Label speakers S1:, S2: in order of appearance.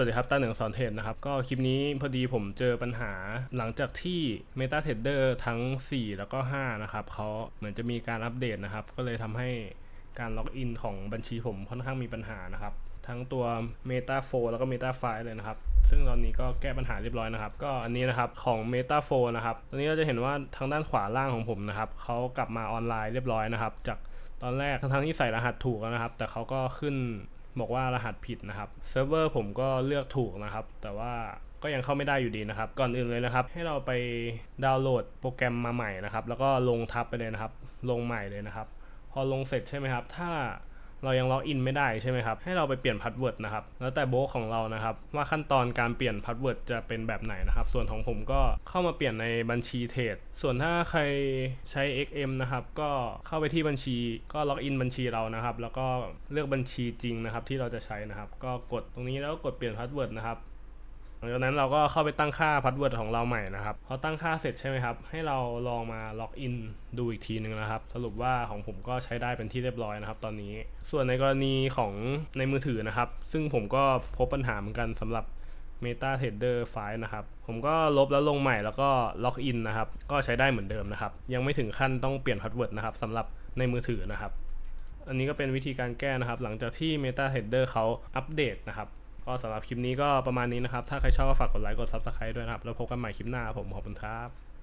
S1: สวัสดีครับตาหนึ่งสอนเทรดนะครับ ก็คลิปนี้พอดีผมเจอปัญหาหลังจากที่ MetaTrader ทั้ง 4 แล้วก็ 5 นะครับเขาเหมือนจะมีการอัปเดตนะครับ ก็เลยทำให้การล็อกอินของบัญชีผมค่อนข้างมีปัญหานะครับ ทั้งตัว Meta 4แล้วก็ Meta 5เลยนะครับ ซึ่งตอนนี้ก็แก้ปัญหาเรียบร้อยนะครับ ก็อันนี้นะครับของ Meta 4นะครับ ตอนนี้เราจะเห็นว่าทางด้านขวาล่างของผมนะครับเขากลับมาออนไลน์เรียบร้อยนะครับ จากตอนแรกทั้งๆที่ใส่รหัสถูกแล้วนะครับ แต่เขาก็ขึ้น บอกว่ารหัสผิดนะครับเซิร์ฟเวอร์ผมก็เลือกถูกนะครับ แต่ว่าก็ยังเข้าไม่ได้อยู่ดีนะครับ ก่อนอื่นเลยนะครับ ให้เราไปดาวน์โหลดโปรแกรมมาใหม่นะครับ แล้วก็ลงทับไปเลยนะครับ ลงใหม่เลยนะครับ พอลงเสร็จใช่ไหมครับ ถ้า เรายังล็อกอินไม่ได้ใช่ไหมครับ ให้เราไปเปลี่ยนพาสเวิร์ดนะครับ แล้วแต่โบรกของเรานะครับ ว่าขั้นตอนการเปลี่ยนพาสเวิร์ดจะเป็นแบบไหนนะครับ ส่วนของผมก็เข้ามาเปลี่ยนในบัญชีเทรด ส่วนถ้าใครใช้ XM นะครับ ก็เข้าไปที่บัญชี ก็ล็อกอินบัญชีเรานะครับ แล้วก็เลือกบัญชีจริงนะครับที่เราจะใช้นะครับ ก็กดตรงนี้แล้วกดเปลี่ยนพาสเวิร์ดนะครับ หลังจากนั้นเราก็เข้าไปตั้งค่าพาสเวิร์ดของเราใหม่นะครับพอตั้งค่าเสร็จใช่ไหมครับ ให้เราลองมาล็อกอินดูอีกทีหนึ่งนะครับ สรุปว่าของผมก็ใช้ได้เป็นที่เรียบร้อยนะครับ ตอนนี้ ส่วนในกรณีของในมือถือนะครับ ซึ่งผมก็พบปัญหาเหมือนกันสำหรับ Meta Trader 5นะครับ ผมก็ลบแล้วลงใหม่แล้วก็ล็อกอินนะครับ ก็ใช้ได้เหมือนเดิมนะครับ ยังไม่ถึงขั้นต้องเปลี่ยนพาสเวิร์ดนะครับสำหรับในมือถือนะครับ อันนี้ก็เป็นวิธีการแก้นะครับ หลังจากที่ Meta Trader เขาอัปเดตนะครับ ก็สำหรับคลิปนี้ก็ประมาณนี้นะครับ ถ้าใครชอบก็ฝากกดไลค์ กด Subscribe ด้วยนะครับ แล้วพบกันใหม่คลิปหน้าครับผม ขอบคุณครับ